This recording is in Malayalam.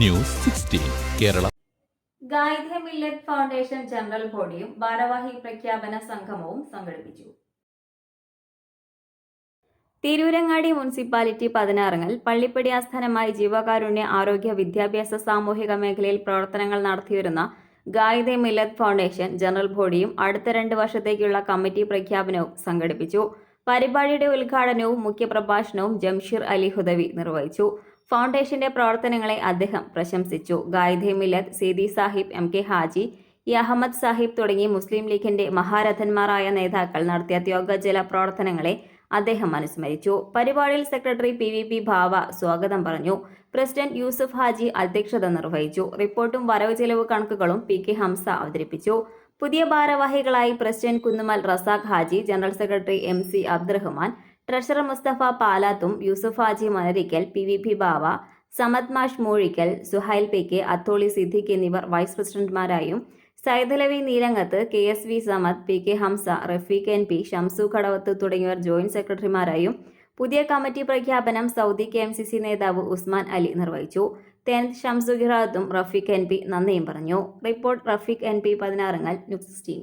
News sixteen Kerala. Qaide Millat foundation general ബോഡിയും ഭാരവാഹി പ്രഖ്യാപന സംഗമവും സംഘടിപ്പിച്ചു. തിരൂരങ്ങാടി മുനിസിപ്പാലിറ്റി പതിനാറങ്ങൽ പള്ളിപ്പടി ആസ്ഥാനമായി ജീവകാരുണ്യ ആരോഗ്യ വിദ്യാഭ്യാസ സാമൂഹിക മേഖലയിൽ പ്രവർത്തനങ്ങൾ നടത്തിവരുന്ന ഗായത്രി മില്ലത്ത് ഫൗണ്ടേഷൻ ജനറൽ ബോഡിയും അടുത്ത രണ്ട് വർഷത്തേക്കുള്ള കമ്മിറ്റി പ്രഖ്യാപനവും സംഘടിപ്പിച്ചു. പരിപാടിയുടെ ഉദ്ഘാടനവും മുഖ്യപ്രഭാഷണവും ജംഷീർ അലി ഹുദവി നിർവഹിച്ചു. ഫൗണ്ടേഷന്റെ പ്രവർത്തനങ്ങളെ അദ്ദേഹം പ്രശംസിച്ചു. Qaide Millat Seethi Sahib M K Haji E Ahammed Sahib തുടങ്ങി മുസ്ലിം ലീഗിന്റെ മഹാരഥന്മാരായ നേതാക്കൾ നടത്തിയ ത്യോഗജല പ്രവർത്തനങ്ങളെ അദ്ദേഹം അനുസ്മരിച്ചു. പരിപാടിയിൽ സെക്രട്ടറി പി വി പി ഭാവ സ്വാഗതം പറഞ്ഞു. പ്രസിഡന്റ് യൂസഫ് ഹാജി അധ്യക്ഷത നിർവഹിച്ചു. റിപ്പോർട്ടും വരവ് ചെലവ് കണക്കുകളും പി കെ ഹംസ അവതരിപ്പിച്ചു. പുതിയ ഭാരവാഹികളായി president Kunnumal Razak Haji general secretary M C Abdurahman treasurer Mustafa പാലാത്തും Yusuf Haji Malarikkal P V P Bava Samad മാഷ് മൂഴിക്കൽ സുഹൈൽ പി കെ അത്തോളി സിദ്ദിഖ് എന്നിവർ vice പ്രസിഡന്റുമാരായും Saidalavi Neerangath K S V Samad P K Hamza Rafeeq N P Shamsu Kadavath തുടങ്ങിയവർ ജോയിന്റ് സെക്രട്ടറിമാരായും പുതിയ കമ്മിറ്റി പ്രഖ്യാപനം Saudi K M C C നേതാവ് ഉസ്മാൻ അലി നിർവഹിച്ചു. തെൻ ഷംസു ഗിറാത്തും റഫീഖ് എൻ പി നന്ദിയും പറഞ്ഞു. Report Rafeeq N P Pathinarangal news sixteen.